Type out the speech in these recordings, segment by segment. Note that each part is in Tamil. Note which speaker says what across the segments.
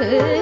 Speaker 1: நோற்று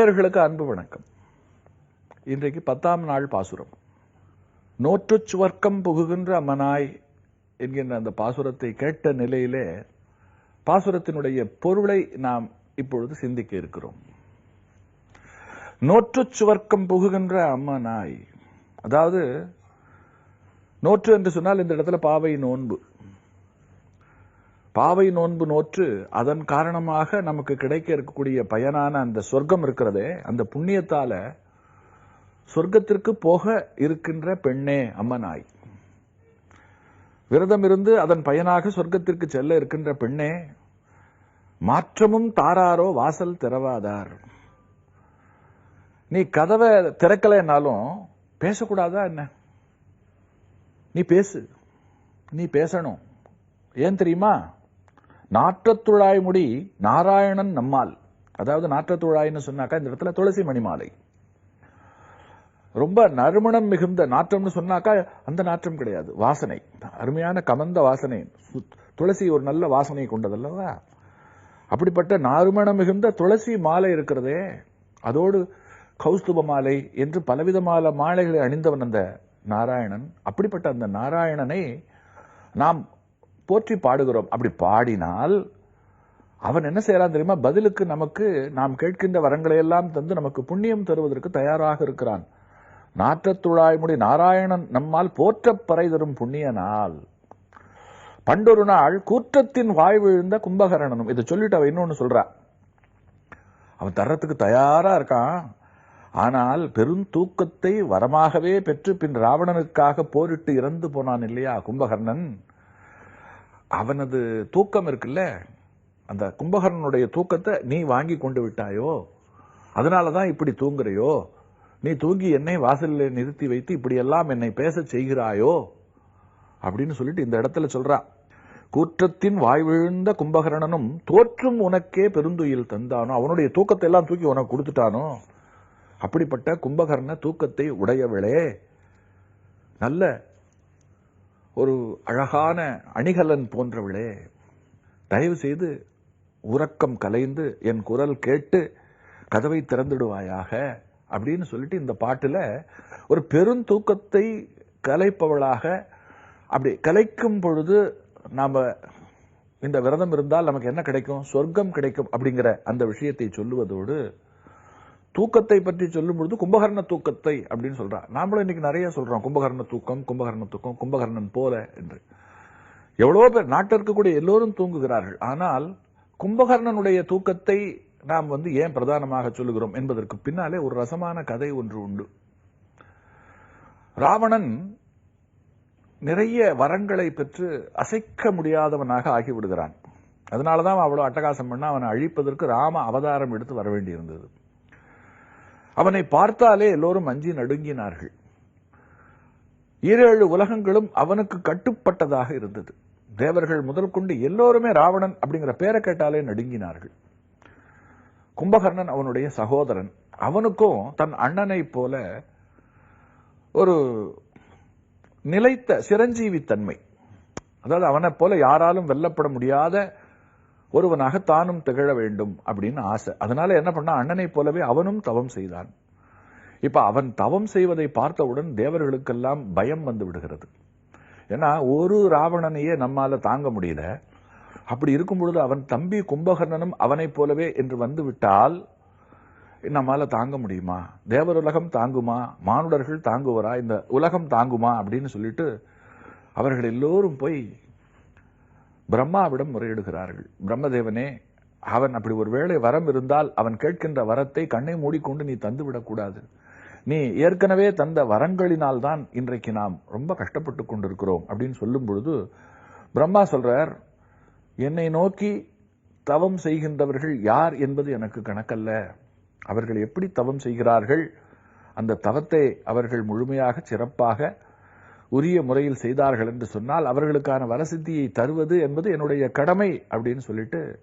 Speaker 2: நேயர்களுக்கு அன்பு வணக்கம். இன்றைக்கு பத்தாம் நாள் பாசுரம். நோற்று சுவர்க்கம் புகுகின்ற அம்மனாய் என்கின்ற அந்த பாசுரத்தை கேட்ட நிலையிலே பாசுரத்தினுடைய பொருளை நாம் இப்பொழுது சிந்திக்க இருக்கிறோம். நோற்றுச் சுவர்க்கம் புகுகின்ற அம்மனாய். அதாவது நோற்று என்று சொன்னால் இந்த இடத்துல பாவை நோன்பு. பாவை நோன்பு நோற்று அதன் காரணமாக நமக்கு கிடைக்க இருக்கக்கூடிய பயனான அந்த சொர்க்கம் இருக்கிறதே அந்த புண்ணியத்தால சொர்க்கத்திற்கு போக இருக்கின்ற பெண்ணே அம்மனாய். விரதம் இருந்து அதன் பயனாக சொர்க்கத்திற்கு செல்ல இருக்கின்ற பெண்ணே மாற்றமும் தாராரோ வாசல் திறவாதார். நீ கதவை திறக்கலைன்னாலும் பேசக்கூடாதா என்ன? நீ பேசு. நீ பேசணும். ஏன் தெரியுமா? நாற்றத்துழாய் முடி நாராயணன் நம்மால். அதாவது நாற்றத்துழாய்னு சொன்னாக்கா இந்த இடத்துல துளசி மணிமாலை ரொம்ப நறுமணம் மிகுந்த நாற்றம்னு சொன்னாக்கா அந்த நாற்றம் கிடையாது. வாசனை. அருமையான கமந்த வாசனை. துளசி ஒரு நல்ல வாசனை கொண்டதல்லவா? அப்படிப்பட்ட நறுமணம் மிகுந்த துளசி மாலை இருக்கிறதே. அதோடு கௌஸ்துப மாலை என்று பலவிதமான மாலைகளை அணிந்தவன் அந்த நாராயணன். அப்படிப்பட்ட அந்த நாராயணனை நாம் போற்றி பாடுகிறோம். அப்படி பாடினால் அவன் என்ன செய்யறான் தெரியுமா? பதிலுக்கு நமக்கு நாம் கேட்கின்ற வரங்களை எல்லாம் தந்து நமக்கு புண்ணியம் தருவதற்கு தயாராக இருக்கிறான். நாற்றத்துழாய்முடி நாராயணன் நம்மால் போற்றப் பறை தரும் புண்ணிய நாள் பண்டொரு நாள் கூற்றத்தின் வாய் விழுந்த கும்பகரணனும் இதை சொல்லிட்டு அவன் இன்னொன்னு சொல்றா. அவன் தர்றதுக்கு தயாரா இருக்கான். ஆனால் பெருந்தூக்கத்தை வரமாகவே பெற்று பின் ராவணனுக்காக போரிட்டு இறந்து போனான் இல்லையா கும்பகர்ணன்? அவனது தூக்கம் இருக்குல்ல? அந்த கும்பகர்ணனுடைய தூக்கத்தை நீ வாங்கி கொண்டு விட்டாயோ? அதனாலதான் இப்படி தூங்குறையோ? நீ தூங்கி என்னை வாசலில் நிறுத்தி வைத்து இப்படியெல்லாம் என்னை பேச செய்கிறாயோ? அப்படின்னு சொல்லிட்டு இந்த இடத்துல சொல்றா. கூற்றத்தின் வாய் விழுந்த கும்பகர்ணனும் தோற்றும் உனக்கே பெருந்துயில் தந்தானோ? அவனுடைய தூக்கத்தை எல்லாம் தூக்கி உனக்கு கொடுத்துட்டானோ? அப்படிப்பட்ட கும்பகர்ண தூக்கத்தை உடையவளே. நல்ல ஒரு அழகான அணிகலன் போன்றவளே தயவு செய்து உறக்கம் கலைந்து என் குரல் கேட்டு கதவை திறந்துடுவாயாக அப்படின்னு சொல்லிட்டு இந்த பாட்டில் ஒரு பெருந்தூக்கத்தை கலைப்பவளாக அப்படி கலைக்கும் பொழுது நாம் இந்த விரதம் இருந்தால் நமக்கு என்ன கிடைக்கும்? சொர்க்கம் கிடைக்கும் அப்படிங்கிற அந்த விஷயத்தை சொல்லுவதோடு தூக்கத்தை பற்றி சொல்லும் பொழுது கும்பகர்ண தூக்கத்தை அப்படின்னு சொல்றா. நாமளும் இன்னைக்கு நிறைய சொல்றோம். கும்பகர்ண தூக்கம் கும்பகர்ண தூக்கம் கும்பகர்ணன் போல என்று. எவ்வளவோ பேர் நாட்டில் இருக்கக்கூடிய எல்லோரும் தூங்குகிறார்கள். ஆனால் கும்பகர்ணனுடைய தூக்கத்தை நாம் வந்து ஏன் பிரதானமாக சொல்லுகிறோம் என்பதற்கு பின்னாலே ஒரு ரசமான கதை ஒன்று உண்டு. ராவணன் நிறைய வரங்களை பெற்று அசைக்க முடியாதவனாக ஆகிவிடுகிறான். அதனாலதான் அவ்வளவு அட்டகாசம் பண்ண அவனை அழிப்பதற்கு ராம அவதாரம் எடுத்து வர வேண்டியிருந்தது. அவனை பார்த்தாலே எல்லோரும் அஞ்சி நடுங்கினார்கள். ஈரேழு உலகங்களும் அவனுக்கு கட்டுப்பட்டதாக இருந்தது. தேவர்கள் முதல் கொண்டு எல்லோருமே ராவணன் அப்படிங்கிற பேரை கேட்டாலே நடுங்கினார்கள். கும்பகர்ணன் அவனுடைய சகோதரன். அவனுக்கும் தன் அண்ணனை போல ஒரு நிலைத்த சிரஞ்சீவி தன்மை அதாவது அவனை போல யாராலும் வெல்லப்பட முடியாத ஒருவனாக தானும் திகழ வேண்டும் அப்படின்னு ஆசை. அதனால என்ன பண்ணா அண்ணனை போலவே அவனும் தவம் செய்தான். இப்ப அவன் தவம் செய்வதை பார்த்தவுடன் தேவர்களுக்கெல்லாம் பயம் வந்து விடுகிறது. ஏன்னா ஒரு ராவணனையே நம்மால தாங்க முடியல. அப்படி இருக்கும் பொழுது அவன் தம்பி கும்பகர்ணனும் அவனைப் போலவே என்று வந்து விட்டால் நம்மால தாங்க முடியுமா? தேவர் உலகம் தாங்குமா? மானுடர்கள் தாங்குவரா? இந்த உலகம் தாங்குமா? அப்படின்னு சொல்லிட்டு அவர்கள் எல்லோரும் போய் பிரம்மாவிடம் முறையிடுகிறார்கள். பிரம்மதேவனே அவன் அப்படி ஒரு வேளை வரம் இருந்தால் அவன் கேட்கின்ற வரத்தை கண்ணை மூடிக்கொண்டு நீ தந்து விடக்கூடாது. நீ ஏற்கனவே தந்த வரங்களினால் தான் இன்றைக்கு நாம் ரொம்ப கஷ்டப்பட்டு கொண்டிருக்கிறோம் அப்படின்னு சொல்லும் பொழுது பிரம்மா சொல்றார் என்னை நோக்கி தவம் செய்கின்றவர்கள் யார் என்பது எனக்கு கணக்கல்ல. அவர்கள் எப்படி தவம் செய்கிறார்கள்? அந்த தவத்தை அவர்கள் முழுமையாக சிறப்பாக உரிய முறையில் செய்தார்கள் என்று சொன்னால் அவர்களுக்கான வரசித்தியை தருவது என்பது என்னுடைய கடமை அப்படின்னு சொல்லிட்டு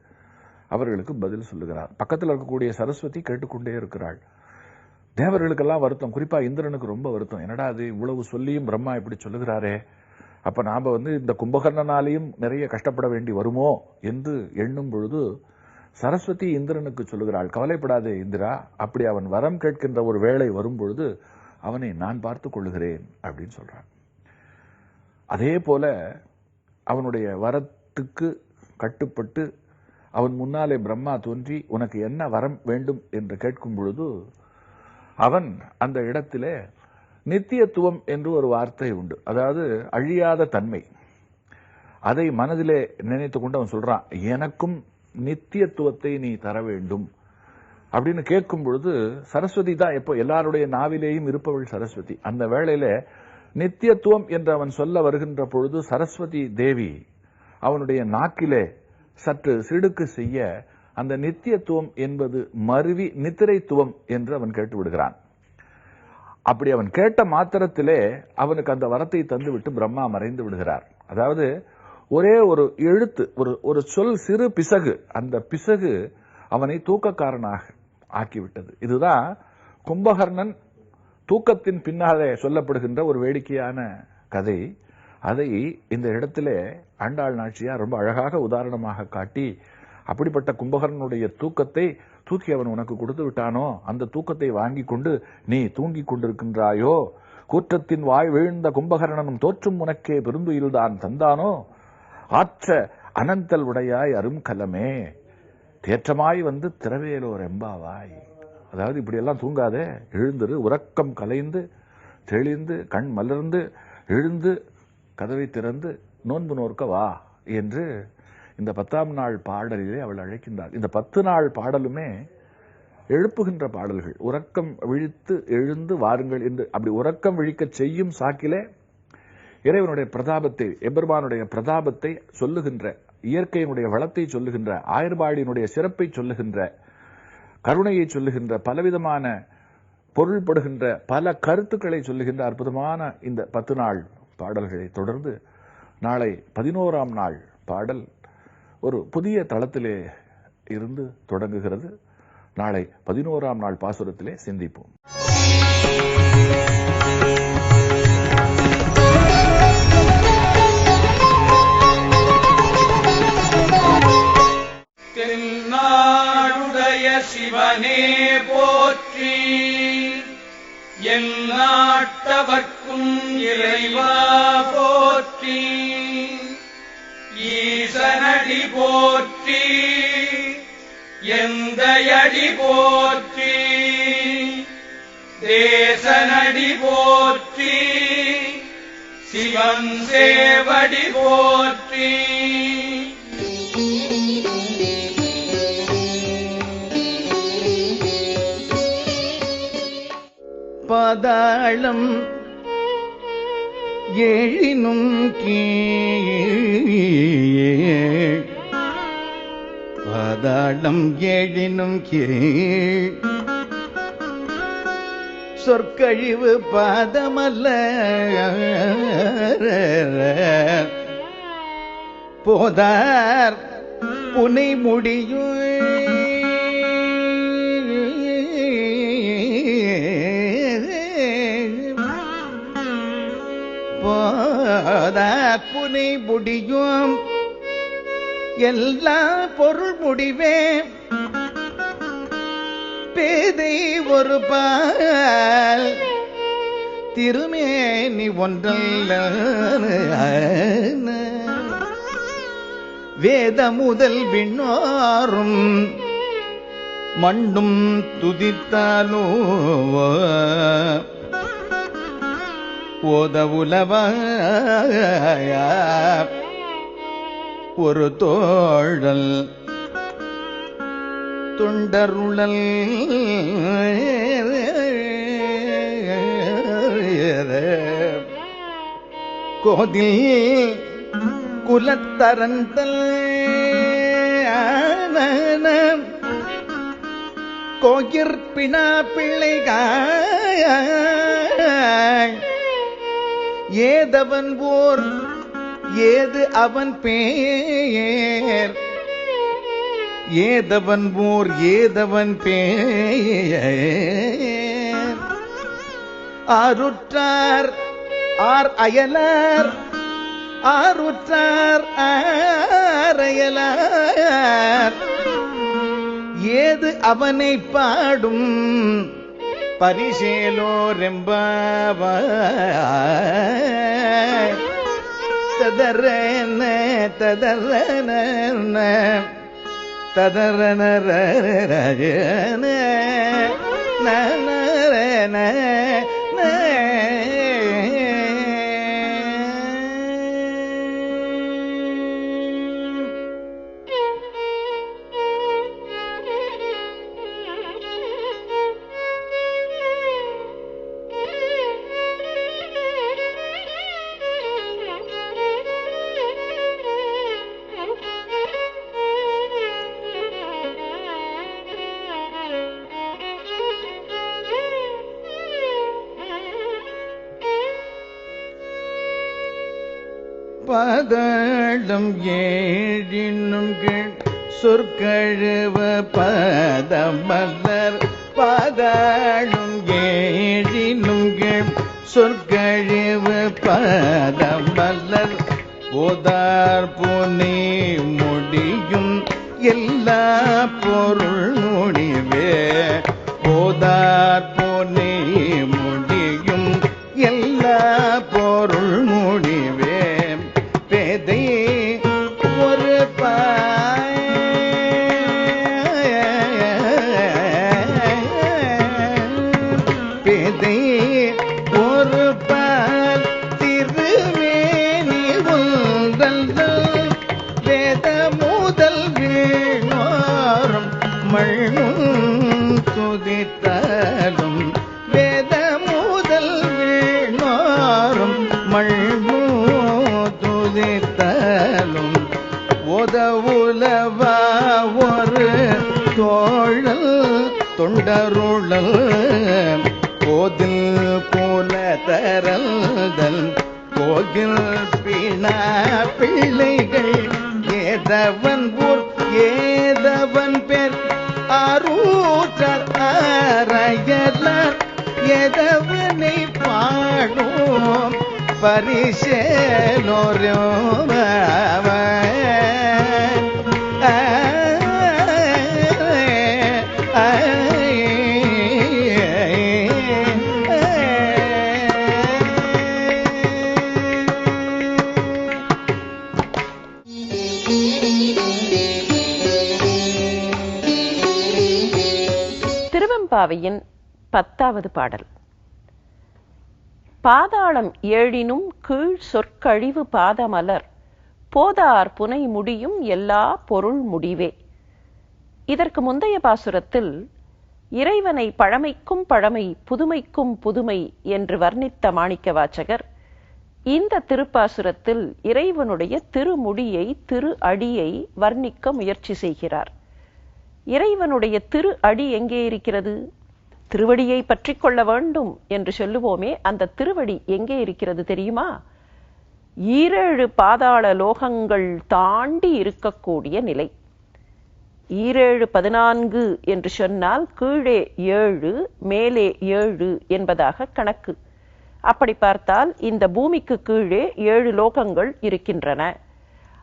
Speaker 2: அவர்களுக்கு பதில் சொல்லுகிறார். பக்கத்தில் இருக்கக்கூடிய சரஸ்வதி கேட்டுக்கொண்டே இருக்கிறாள். தேவர்களுக்கெல்லாம் வருத்தம். குறிப்பாக இந்திரனுக்கு ரொம்ப வருத்தம். என்னடா அது இவ்வளவு சொல்லியும் பிரம்மா இப்படி சொல்லுகிறாரே? அப்போ நாம் வந்து இந்த கும்பகர்ணனாலேயும் நிறைய கஷ்டப்பட வேண்டி வருமோ என்று எண்ணும் பொழுது சரஸ்வதி இந்திரனுக்கு சொல்லுகிறாள் கவலைப்படாதே இந்திரா. அப்படி அவன் வரம் கேட்கின்ற ஒரு வேளை வரும் பொழுது அவனை நான் பார்த்துக் கொள்ளுகிறேன் அப்படின்னு சொல்கிறான் அதே போல அவனுடைய வரத்துக்கு கட்டுப்பட்டு அவன் முன்னாலே பிரம்மா தோன்றி உனக்கு என்ன வரம் வேண்டும் என்று கேட்கும் பொழுது அவன் அந்த இடத்திலே நித்தியத்துவம் என்று ஒரு வார்த்தை உண்டு. அதாவது அழியாத தன்மை. அதை மனதிலே நினைத்து கொண்டு அவன் சொல்றான் எனக்கும் நித்தியத்துவத்தை நீ தர வேண்டும். அப்படின்னு கேட்கும் பொழுது சரஸ்வதி தான் எப்போ எல்லாருடைய நாவிலேயும் இருப்பவள் சரஸ்வதி. அந்த வேளையில நித்தியத்துவம் என்று அவன் சொல்ல வருகின்ற பொழுது சரஸ்வதி தேவி அவனுடைய நாக்கிலே சற்று சிடுக்கு செய்ய அந்த நித்தியத்துவம் என்பது மருவி நித்திரைத்துவம் என்று அவன் கேட்டு விடுகிறான் அப்படி அவன் கேட்ட மாத்திரத்திலே அவனுக்கு அந்த வரத்தை தந்து விட்டு பிரம்மா மறைந்து விடுகிறார். அதாவது ஒரே ஒரு எழுத்து ஒரு ஒரு சொல் சிறு பிசகு அந்த பிசகு அவனை தூக்கக்காரனாக ஆக்கிவிட்டது. இதுதான் கும்பகர்ணன் தூக்கத்தின் பின்னாலே சொல்லப்படுகின்ற ஒரு வேடிக்கையான கதை. அதை இந்த இடத்திலே ஆண்டாள் நாச்சியார் ரொம்ப அழகாக உதாரணமாக காட்டி அப்படிப்பட்ட கும்பகர்ணனுடைய தூக்கத்தை தூக்கி அவன் உனக்கு கொடுத்து விட்டானோ? அந்த தூக்கத்தை வாங்கி கொண்டு நீ தூங்கிக் கொண்டிருக்கின்றாயோ? கூற்றத்தின் வாய் வீழ்ந்த கும்பகர்ணனும் தோற்றும் உனக்கே பெருந்துயில்தான் தந்தானோ? ஆற்ற அனந்தல் உடையாய் அரும்கலமே. தேற்றமாய் வந்து திரவேலோர் எம்பாவாய். அதாவது இப்படியெல்லாம் தூங்காதே. எழுந்துரு உறக்கம் கலைந்து தெளிந்து கண் மலர்ந்து எழுந்து கதவை திறந்து நோன்பு நோர்க்க வா என்று இந்த பத்தாம் நாள் பாடலிலே அவள் அழைக்கின்றாள். இந்த பத்து நாள் பாடலுமே எழுப்புகின்ற பாடல்கள். உறக்கம் விழித்து எழுந்து வாருங்கள் என்று. அப்படி உறக்கம் விழிக்கச் செய்யும் சாக்கிலே இறைவனுடைய பிரதாபத்தை எபெருமானுடைய பிரதாபத்தை சொல்லுகின்ற இயற்கையினுடைய வளத்தை சொல்லுகின்ற ஆயர்பாடியினுடைய சிறப்பை சொல்லுகின்ற கருணையை சொல்லுகின்ற பலவிதமான பொருள்படுகின்ற பல கருத்துக்களை சொல்லுகின்ற அற்புதமான இந்த பத்து நாள் பாடல்களை தொடர்ந்து நாளை பதினோராம் நாள் பாடல் ஒரு புதிய தளத்திலே இருந்து தொடங்குகிறது. நாளை பதினோராம் நாள் பாசுரத்திலே சிந்திப்போம்.
Speaker 3: சிவனே போற்றி. என் நாட்டவர்க்கும் இறைவா போற்றி. ஈசனடி போற்றி. எந்தையடி போற்றி. தேசனடி போற்றி. சிவன் சேவடி போற்றி.
Speaker 4: பதாளம் எழினும் கீழ். பதாளம் எழினும் கீழ். சொற்கழிவு பாதமல்ல போதார் புனை முடியும் புனை முடியும். எல்லா பொருள் முடிவே பேதை ஒரு பால். திருமேனி ஒன்றல்ல வேத முதல் விண்ணோரும் மண்ணும் துதித்தாலோ. ஓத உலவ ஒரு தோழல் துண்டருளல் கோதில் குலத்தரந்தல் கோயிற்பினா பிள்ளைகாய் ஏதவன் போர் ஏது அவன் பேர் ஏதவன் போர் ஏதவன் பேர் ஆருற்றார் ஆர் அயலார். ஆருற்றார் ஆரையலார் ஏது அவனை பாடும் பரிசேலோ ரெம்ப ததரன ததரன ததரன நன பதளம் ஏழினும் கீழ் சொற்கழுவ பதமலர் பதளும் ஏழினும் கீழ் சொற்கழுவ பதமலர் போதார் போனே முடியும் எல்லா பொருள் முடிவே போதார் துதித்தாலும் உதவுலவா ஒரு தோழல் தொண்டருளல் கோதில் போல தரல்தல் கோகில் பிணா பிள்ளைகள் ஏதவன் ஊர் ஏதவன் பேர். அரூற்றர் அறையலர் எதவனை பாடும் பரிசேலோரும்
Speaker 5: திருவெம்பாவையின் பத்தாவது பாடல். பாதாளம் ஏழினும் கீழ் சொற்கழிவு பாதமலர். போதார் புனை முடியும் எல்லா பொருள் முடிவே. இதற்கு முந்தைய பாசுரத்தில் இறைவனை பழமைக்கும் பழமை புதுமைக்கும் புதுமை என்று வர்ணித்த மாணிக்க வாச்சகர் இந்த திருப்பாசுரத்தில் இறைவனுடைய திருமுடியை திரு அடியை வர்ணிக்க முயற்சி செய்கிறார். இறைவனுடைய திரு அடி எங்கே இருக்கிறது? திருவடியை பற்றி கொள்ள வேண்டும் என்று சொல்லுவோமே அந்த திருவடி எங்கே இருக்கிறது தெரியுமா? ஈரேழு பாதாள லோகங்கள் தாண்டி இருக்கக்கூடிய நிலை. ஈரேழு பதினான்கு என்று சொன்னால் கீழே ஏழு மேலே ஏழு என்பதாக கணக்கு. அப்படி பார்த்தால் இந்த பூமிக்கு கீழே ஏழு லோகங்கள் இருக்கின்றன.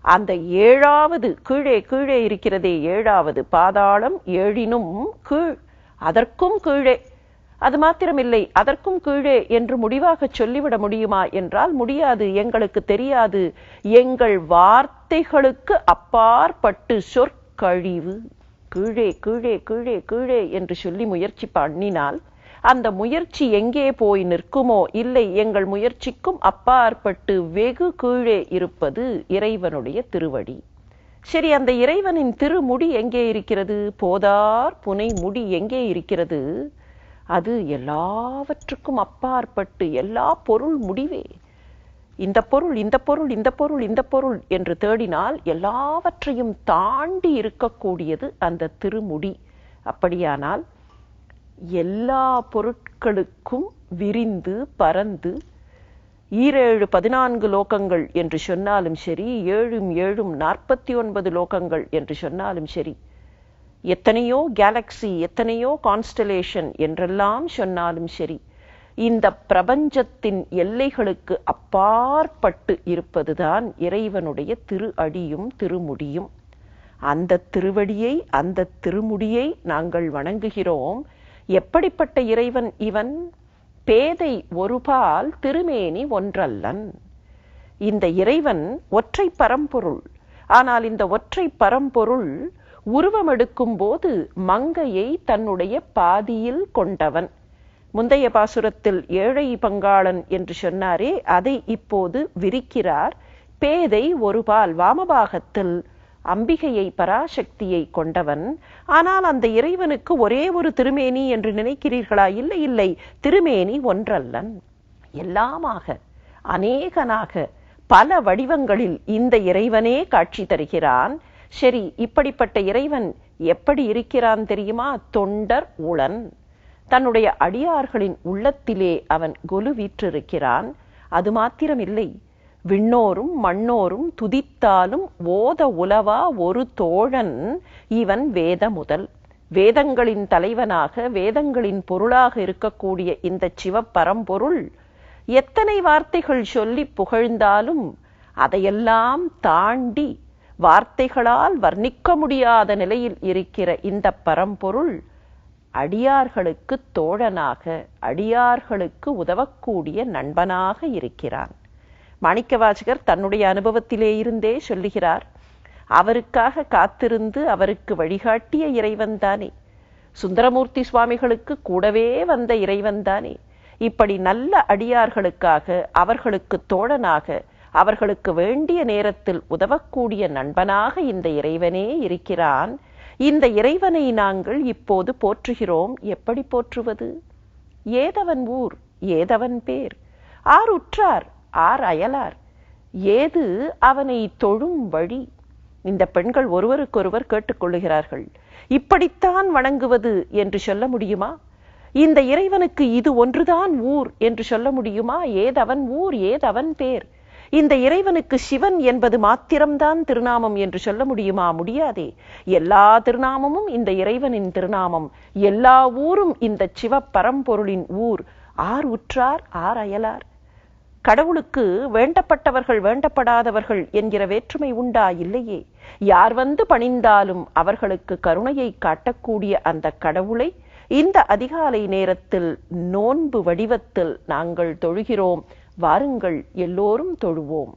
Speaker 5: அந்த ஏழாவது கீழே கீழே இருக்கிறதே ஏழாவது பாதாளம் ஏழினும் கீழ் அதற்கும் கீழே. அது மாத்திரமில்லை அதற்கும் கீழே என்று முடிவாக சொல்லிவிட முடியுமா என்றால் முடியாது எங்களுக்கு தெரியாது. எங்கள் வார்த்தைகளுக்கு அப்பாற்பட்டு சொற்கழிவு. கீழே கீழே கீழே கீழே என்று சொல்லி முயற்சி பண்ணினால் அந்த முயற்சி எங்கே போய் நிற்குமோ? இல்லை எங்கள் முயற்சிக்கும் அப்பாற்பட்டு வெகு கீழே இருப்பது இறைவனுடைய திருவடி. சரி அந்த இறைவனின் திருமுடி எங்கே இருக்கிறது? போதார் புனை முடி எங்கே இருக்கிறது? அது எல்லாவற்றுக்கும் அப்பாற்பட்டு எல்லா பொருள் முடிவே. இந்த பொருள் இந்த பொருள் இந்த பொருள் இந்த பொருள் என்று தேடினால் எல்லாவற்றையும் தாண்டி இருக்கக்கூடியது அந்த திருமுடி. அப்படியானால் எல்லா பொருட்களுக்கும் விரிந்து பறந்து ஈரேழு பதினான்கு லோகங்கள் என்று சொன்னாலும் சரி ஏழும் ஏழும் நாற்பத்தி ஒன்பது லோகங்கள் என்று சொன்னாலும் சரி எத்தனையோ கேலக்சி எத்தனையோ கான்ஸ்டலேஷன் என்றெல்லாம் சொன்னாலும் சரி இந்த பிரபஞ்சத்தின் எல்லைகளுக்கு அப்பாற்பட்டு இருப்பதுதான் இறைவனுடைய திரு அடியும் திருமுடியும். அந்த திருவடியை அந்த திருமுடியை நாங்கள் வணங்குகிறோம். எப்படிப்பட்ட இறைவன் இவன்? பேதை ஒருபால் திருமேனி ஒன்றல்லன். இந்த இறைவன் ஒற்றை பரம்பொருள். ஆனால் இந்த ஒற்றை பரம்பொருள் உருவமெடுக்கும் போது மங்கையை தன்னுடைய பாதியில் கொண்டவன். முந்தைய பாசுரத்தில் ஏழை பங்காளன் என்று சொன்னாரே அதை இப்போது விரிக்கிறார். பேதை ஒருபால் வாமபாகத்தில் அம்பிகையை பராசக்தியை கொண்டவன். ஆனால் அந்த இறைவனுக்கு ஒரே ஒரு திருமேனி என்று நினைக்கிறீர்களா? இல்லை இல்லை. திருமேனி ஒன்றல்லன். எல்லாமாக அநேகனாக பல வடிவங்களில் இந்த இறைவனே காட்சி தருகிறான். சரி இப்படிப்பட்ட இறைவன் எப்படி இருக்கிறான் தெரியுமா? தொண்டர் உளன். தன்னுடைய அடியார்களின் உள்ளத்திலே அவன் கொலு வீற்றிருக்கிறான் அது மாத்திரமில்லை. விண்ணோரும் மண்ணோரும் துதித்தாலும் ஓத உலவா ஒரு தோழன் இவன் வேத முதல் வேதங்களின் தலைவனாக வேதங்களின் பொருளாக இருக்கக்கூடிய இந்த சிவப்பரம்பொருள் எத்தனை வார்த்தைகள் சொல்லி புகழ்ந்தாலும் அதையெல்லாம் தாண்டி வார்த்தைகளால் வர்ணிக்க முடியாத நிலையில் இருக்கிற இந்த பரம்பொருள் அடியார்களுக்கு தோழனாக அடியார்களுக்கு உதவக்கூடிய நண்பனாக இருக்கிறான். மாணிக்கவாசகர் தன்னுடைய அனுபவத்திலே இருந்தே சொல்லுகிறார் அவருக்காக காத்திருந்து அவருக்கு வழிகாட்டிய இறைவன் தானே. சுந்தரமூர்த்தி சுவாமிகளுக்கு கூடவே வந்த இறைவன் தானே. இப்படி நல்ல அடியார்களுக்காக அவர்களுக்கு தோழனாக அவர்களுக்கு வேண்டிய நேரத்தில் உதவக்கூடிய நண்பனாக இந்த இறைவனே இருக்கிறான். இந்த இறைவனை நாங்கள் இப்போது போற்றுகிறோம். எப்படி போற்றுவது? ஏதவன் ஊர் ஏதவன் பேர். ஆர் உற்றார் ஆர் அயலார். ஏது அவனை தொழும் வழி? இந்த பெண்கள் ஒருவருக்கொருவர் கேட்டுக்கொள்ளுகிறார்கள் இப்படித்தான் வணங்குவது என்று சொல்ல முடியுமா? இந்த இறைவனுக்கு இது ஒன்றுதான் ஊர் என்று சொல்ல முடியுமா? ஏதவன் ஊர் ஏதவன் பேர். இந்த இறைவனுக்கு சிவன் என்பது மாத்திரம்தான் திருநாமம் என்று சொல்ல முடியுமா? முடியாதே. எல்லா திருநாமமும் இந்த இறைவனின் திருநாமம். எல்லா ஊரும் இந்த சிவ பரம்பொருளின் ஊர். ஆர் உற்றார் ஆர் அயலார். கடவுளுக்கு வேண்டப்பட்டவர்கள் வேண்டப்படாதவர்கள் என்கிற வேற்றுமை உண்டா இல்லையே? யார் வந்து பணிந்தாலும் அவர்களுக்கு கருணையை காட்டக்கூடிய அந்த கடவுளை இந்த அதிகாலை நேரத்தில் நோன்பு வடிவத்தில் நாங்கள் தொழுகிறோம். வாருங்கள் எல்லோரும் தொழுவோம்.